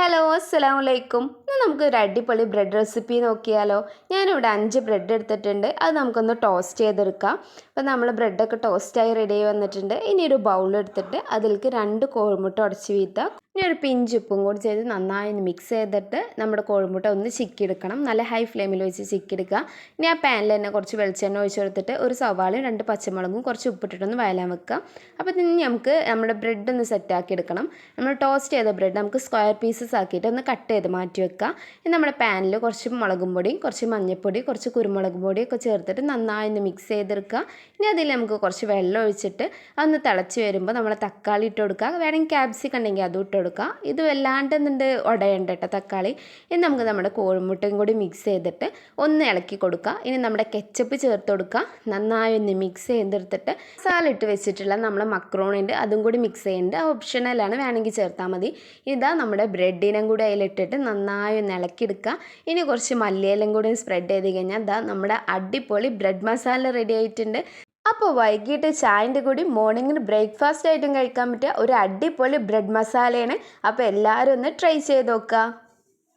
Hello അസ്സലാം വലൈക്കും ഇന്ന് നമുക്ക് ഒരു അടിപൊളി ബ്രെഡ് റെസിപ്പി നോക്കിയാലോ. ഞാനിവിടെ അഞ്ച് ബ്രെഡ് എടുത്തിട്ടുണ്ട്. അത് നമുക്കൊന്ന് ടോസ്റ്റ് ചെയ്തെടുക്കാം. അപ്പോൾ നമ്മൾ ബ്രെഡൊക്കെ ടോസ്റ്റായി റെഡി ആയി വന്നിട്ടുണ്ട്. ഇനി ഒരു ബൗൾ എടുത്തിട്ട് അതിലേക്ക് രണ്ട് കോഴിമുട്ട ഉടച്ച് വീത്താം ഇനി ഒരു പിഞ്ച് ഉപ്പും കൂടി ചെയ്ത് നന്നായി മിക്സ് ചെയ്തിട്ട് നമ്മുടെ കോഴിമുട്ട ഒന്ന് ചിക്കിയെടുക്കണം. നല്ല ഹൈ ഫ്ലെയിമിൽ വെച്ച് ചിക്കിയെടുക്കുക. ഇനി ആ പാനിൽ തന്നെ കുറച്ച് വെളിച്ചെണ്ണ ഒഴിച്ച് കൊടുത്തിട്ട് ഒരു സവാളയും രണ്ട് പച്ചമുളകും കുറച്ച് ഉപ്പിട്ടിട്ടൊന്ന് വയലാൻ വെക്കുക. അപ്പോൾ ഇനി നമുക്ക് നമ്മുടെ ബ്രെഡ് ഒന്ന് സെറ്റാക്കി എടുക്കണം. നമ്മൾ ടോസ്റ്റ് ചെയ്ത ബ്രെഡ് നമുക്ക് സ്ക്വയർ പീസസ് ആക്കിയിട്ട് ഒന്ന് കട്ട് ചെയ്ത് മാറ്റി വെക്കുക. ഇനി നമ്മുടെ പാനിൽ കുറച്ച് മുളകും പൊടിയും കുറച്ച് മഞ്ഞൾപ്പൊടി കുറച്ച് കുരുമുളക് പൊടിയൊക്കെ ചേർത്തിട്ട് നന്നായി ഒന്ന് മിക്സ് ചെയ്തെടുക്കുക. ഇനി അതിൽ നമുക്ക് കുറച്ച് വെള്ളം ഒഴിച്ചിട്ട് അതൊന്ന് തിളച്ച് വരുമ്പോൾ നമ്മൾ തക്കാളി ഇട്ട് കൊടുക്കുക. വേണമെങ്കിൽ ക്യാപ്സിക് ഉണ്ടെങ്കിൽ അതും ഇട്ട് കൊടുക്കുക. ഇത് വല്ലാണ്ട് എന്നിട്ട് ഉടയണ്ട കേട്ടോ തക്കാളി. ഇനി നമുക്ക് നമ്മുടെ കോഴിമുട്ടയും കൂടി മിക്സ് ചെയ്തിട്ട് ഒന്ന് ഇളക്കി കൊടുക്കുക ഇനി നമ്മുടെ കെച്ചപ്പ് ചേർത്ത് കൊടുക്കുക നന്നായി ഒന്ന് മിക്സ് ചെയ്തെടുത്തിട്ട് സാലിട്ട് വെച്ചിട്ടുള്ള നമ്മളെ മക്രോണിന്റെ അതും കൂടി മിക്സ് ചെയ്യേണ്ട ഓപ്ഷണലാണ് വേണമെങ്കിൽ ചേർത്താൽ മതി. ഇതാ നമ്മുടെ ബ്രെഡിനും കൂടി അതിലിട്ടിട്ട് നന്നായി ഒന്ന് ഇളക്കിയെടുക്കുക ഇനി കുറച്ച് മല്ലിയിലും കൂടി സ്പ്രെഡ് ചെയ്ത് കഴിഞ്ഞാൽ ഇതാ നമ്മുടെ അടിപൊളി ബ്രെഡ് മസാല റെഡി ആയിട്ടുണ്ട്. അപ്പോൾ വൈകിട്ട് ചായന്റെ കൂടി മോർണിംഗിന് ബ്രേക്ക്ഫാസ്റ്റ് ആയിട്ടും കഴിക്കാൻ പറ്റിയ ഒരു അടിപൊളി ബ്രെഡ് മസാലയാണ് അപ്പോൾ എല്ലാവരും ഒന്ന് ട്രൈ ചെയ്ത് നോക്കുക